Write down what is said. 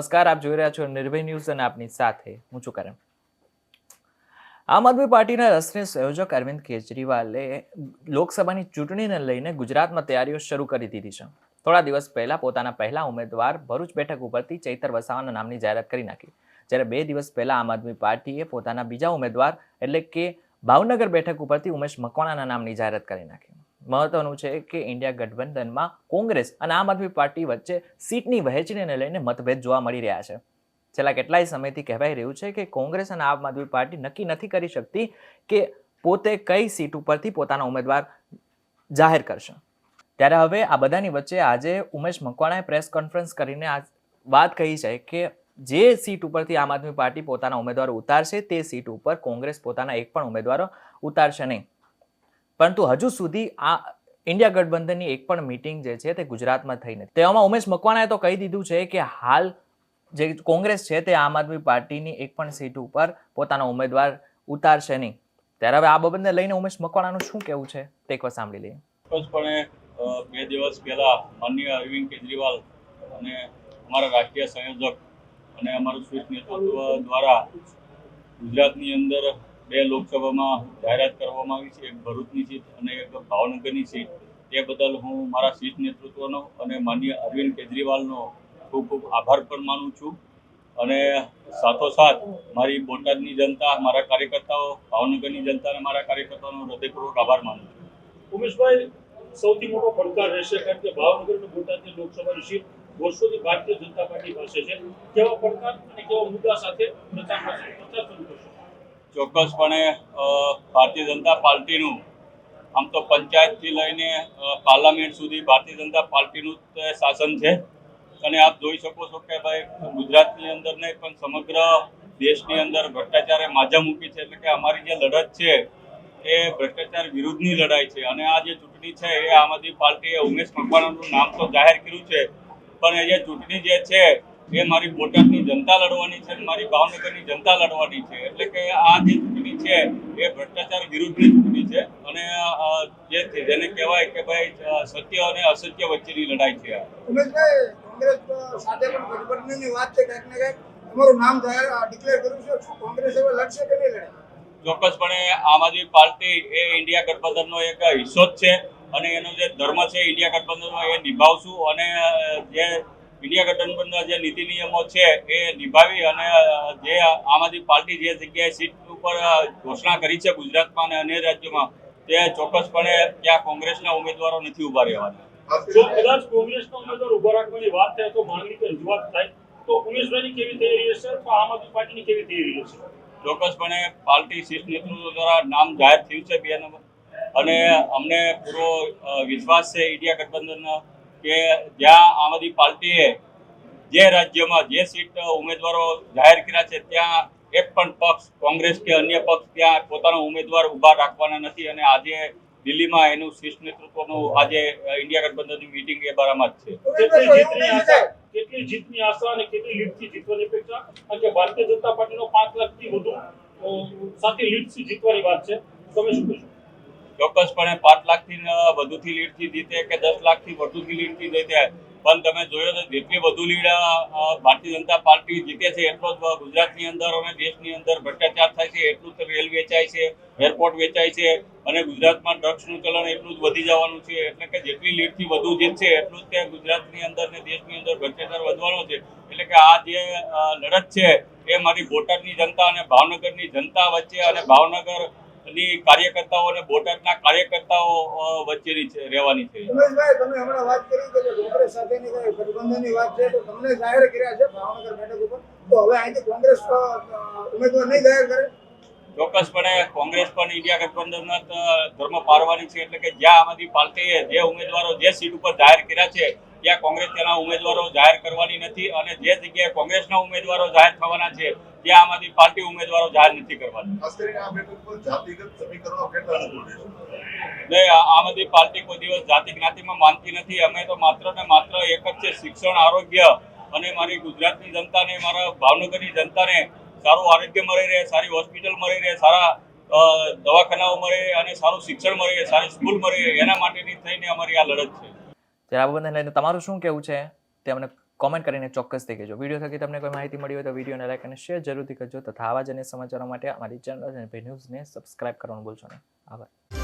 નમસ્કાર, આપ જોઈ રહ્યા છો નિર્ભય ન્યૂઝ અને આપની સાથે હું છું કરણ. આમ આદમી પાર્ટીના રસને સંયોજક અરવિંદ કેજરીવાલે લોકસભાની ચૂંટણીને લઈને ગુજરાતમાં તૈયારીઓ શરૂ કરી દીધી છે. થોડા દિવસ પહેલા પોતાના પહેલા ઉમેદવાર ભરૂચ બેઠક ઉપરથી ચૈતર વસાવાના નામની જાહેરાત કરી નાખી. જ્યારે બે દિવસ પહેલા આમ આદમી પાર્ટીએ પોતાના બીજા ઉમેદવાર એટલે કે ભાવનગર બેઠક ઉપરથી ઉમેશ મકવાણાના નામની જાહેરાત કરી નાખી. મહત્વનું છે કે ઇન્ડિયા ગઠબંધનમાં કોંગ્રેસ અને આમ આદમી પાર્ટી વચ્ચે સીટની વહેંચણીને લઈને મતભેદ જોવા મળી રહ્યા છે. છેલ્લા કેટલાય સમયથી કહેવાઈ રહ્યું છે કે કોંગ્રેસ અને આમ આદમી પાર્ટી નક્કી નથી કરી શકતી કે પોતે કઈ સીટ ઉપરથી પોતાના ઉમેદવાર જાહેર કરશે. ત્યારે હવે આ બધાની વચ્ચે આજે ઉમેશ મકવાણાએ પ્રેસ કોન્ફરન્સ કરીને આ વાત કહી છે કે જે સીટ ઉપરથી આમ આદમી પાર્ટી પોતાના ઉમેદવારો ઉતારશે તે સીટ ઉપર કોંગ્રેસ પોતાના એક પણ ઉમેદવારો ઉતારશે નહીં. પરંતુ હજુ સુધી આ ઇન્ડિયા ગઠબંધનની એક પણ મિટિંગ જે છે તે ગુજરાતમાં થઈ નથી. તેવામાં ઉમેશ મકવાણાએ તો કહી દીધું છે કે હાલ જે કોંગ્રેસ છે તે આમ આદમી પાર્ટીની એક પણ સીટ ઉપર પોતાનો ઉમેદવાર ઉતારશે નહીં. ત્યારે હવે આ બાબતને લઈને ઉમેશ મકવાણાનું શું કહેવું છે? તે એકવાર સાંભળી લઈએ. ચોક્કસપણે બે દિવસ પહેલા માનનીય અરવિંદ કેજરીવાલ અને અમારા રાષ્ટ્રીય સંયોજક અને અમારું સ્વીટ નેતૃત્વ દ્વારા ગુજરાતની અંદર બે લોકસભામાં જાહેરાત કરવામાં આવી છે, એક ભરૂચની સીટ અને એક ભાવનગરની સીટ. તે બદલ હું મારા સીટ નેતૃત્વનો અને માન્ય અરવિંદ કેજરીવાલનો ખૂબ ખૂબ આભાર પણ માનું છું. અને સાથોસાથ મારી બોટાદની જનતા, મારા કાર્યકર્તાઓ, ભાવનગરની જનતા અને મારા કાર્યકર્તાઓનો હૃદયપૂર્વક આભાર માનું છું. ઉમેશભાઈ, સૌથી મોટો પડકાર રહેશે કારણ કે ભાવનગર અને બોટાદની લોકસભાની સીટ વર્ષોથી ભારતીય જનતા પાર્ટી પાસે છે. કેવા પડકાર અને કેવા મુદ્દા સાથે પ્રચાર પ્રચાર શરૂ ચોક્કસપણે ભારતીય જનતા પાર્ટીનું આમ તો પંચાયતથી લઈને પાર્લામેન્ટ સુધી ભારતીય જનતા પાર્ટીનું જ શાસન છે. અને આપ જોઈ શકો છો કે ભાઈ, ગુજરાતની અંદર નહીં, પણ સમગ્ર દેશની અંદર ભ્રષ્ટાચારે માજા મૂકી છે. એટલે કે અમારી જે લડત છે, એ ભ્રષ્ટાચાર વિરુદ્ધની લડાઈ છે. અને આ જે ચૂંટણી છે, એ આમ આદમી પાર્ટીએ ઉમેશ મકવાણાનું નામ તો જાહેર કર્યું છે. પણ એ જે ચૂંટણી જે છે એ મારી બોટાદની જનતા લડવાની છે મારી ભાવનગરની જનતા લડવાની છે એટલે કે આ જે ચૂંટણી છે એ ભ્રષ્ટાચાર વિરુદ્ધની ચૂંટણી છે અને જે છે જેને કહેવાય કે ભાઈ સત્ય અને અસત્ય વચ્ચેની લડાઈ છે કોંગ્રેસ સાથે પણ ગઠબંધનની વાત છે કંઈક ને કંઈક તમારું નામ જાહેર ડિક્લેર કર્યું છે. શું કોંગ્રેસ હવે લડશે કે નહીં લડે? ચોક્કસપણે આમ આદમી પાર્ટી એ ઇન્ડિયા ગઠબંધનનો એક હિસ્સો જ છે અને એનો જે ધર્મ છે ઇન્ડિયા ગઠબંધનનો એ નિભાવશું અને જે ઇન્ડિયા ગઠબંધનના જે નીતિ નિયમો છે એ નિભાવી અને જે આમ આદમી પાર્ટી જે જગ્યાએ સીટ ઉપર ઘોષણા કરી છે ગુજરાતમાં અને અન્ય રાજ્યોમાં તે ચોક્કસપણે ત્યાં કોંગ્રેસના ઉમેદવારો નથી ઊભા રહેવાના. જો કદાચ કોંગ્રેસનો ઉમેદવાર ઊભા રાખવાની વાત થાય તો માંગણી કે રજૂઆત થાય. તો ઉમેશભાઈની કેવી તૈયારી રહેશે અથવા આમ આદમી પાર્ટીની કેવી તૈયારી રહેશે ચોક્કસપણે પાર્ટી શીર્ષ નેતૃત્વ દ્વારા નામ જાહેર થયું છે બે નંબર. અને અમને પૂરો વિશ્વાસ છે ઇન્ડિયા ગઠબંધન કે જ્યાં આમ આદમી પાર્ટીએ જે રાજ્યમાં જે સીટ ઉમેદવારો જાહેર કર્યા છે ત્યાં એક પણ પક્ષ કોંગ્રેસ કે અન્ય પક્ષ ત્યાં પોતાનો ઉમેદવાર ઊભા રાખવાના નથી અને આજે દિલ્હીમાં એનું શીર્ષ નેતૃત્વનું આજે ઇન્ડિયા ગઠબંધનની મિટિંગ એ બારામાં જ છે. કેટલી જીતની આશા? કેટલી જીતની આશા અને કેટલી લીડથી જીતવાની અપેક્ષા? કારણ કે ભારતીય જનતા પાર્ટીનો પાંચ લાખથી વધુ સાથે લીડથી જીતવાની વાત છે. તમે શું કહેશો? ચોક્કસપણે પાંચ લાખથી વધુથી લીડથી જીતે કે દસ લાખથી વધુથી લીડથી જીતે. પણ તમે જોયો તો જેટલી વધુ લીડ ભારતીય જનતા પાર્ટી જીતે છે, એટલો જ ગુજરાતની અંદર અને દેશની અંદર ભ્રષ્ટાચાર થાય છે, એટલું જ રેલ વેચાય છે, એરપોર્ટ વેચાય છે અને ગુજરાતમાં ડ્રગ્સનું ચલણ એટલું જ વધી જવાનું છે. એટલે કે જેટલી લીડથી વધુ જીતશે એટલું જ તે ગુજરાતની અંદર ને દેશની અંદર ભ્રષ્ટાચાર વધવાનો છે. એટલે કે આ જે લડત છે, એ મારી બોટાદની જનતા અને ભાવનગરની જનતા વચ્ચે અને ભાવનગર ની કાર્યકર્તાઓ અને બોટાદના કાર્યકર્તાઓ વચ્ચેની છે રહેવાની છે. ઉમેશભાઈ તમે હમણાં વાત કરી કે કોંગ્રેસ સાથેની કઈ ગઠબંધનની વાત છે તો તમને જાહેર કર્યા છે ભાવનગર બેઠક ઉપર. તો હવે આજે કોંગ્રેસ ઉમેદવાર નહીં જાહેર કરે? ચોક્કસપણે કોંગ્રેસ પણ ઇન્ડિયા ગઠબંધનના ધર્મ પાડવાની છે એટલે કે જ્યાં આમ આદમી પાર્ટીએ જે ઉમેદવારો જે સીટ ઉપર જાહેર કર્યા છે ત્યાં કોંગ્રેસ તેના ઉમેદવારો જાહેર કરવાની નથી અને જે જગ્યાએ કોંગ્રેસના ઉમેદવારો જાહેર થવાના છે ત્યાં આમ આદમી પાર્ટી ઉમેદવારો જાહેર નથી કરવાની. આમ આદમી પાર્ટી કોઈ દિવસ જાતિ જ્ઞાતિમાં માનતી નથી. અમે તો માત્ર ને માત્ર એક જ છે શિક્ષણ આરોગ્ય અને મારી ગુજરાતની જનતાને મારા ભાવનગરની જનતાને સારું આરોગ્ય મળી રહે સારી હોસ્પિટલ મળી રહે સારા દવાખાનાઓ મળી રહે અને સારું શિક્ષણ મળી રહે સારી સ્કૂલ મળી રહે. એના માટેની થઈને અમારી આ લડત છે. ત્યારે આ બાબતને લઈને તમારું શું કહેવું છે તે અમને કોમેન્ટ કરીને ચોક્કસથી કહેજો. વીડિયો થકી તમને કોઈ માહિતી મળી હોય તો વિડીયોને લાઈક અને શેર જરૂરથી કરજો તથા આવા જ અન્ય સમાચારો માટે અમારી ચેનલ અને ન્યૂઝને સબસ્ક્રાઇબ કરવાનું ભૂલશો નહીં. આભાર.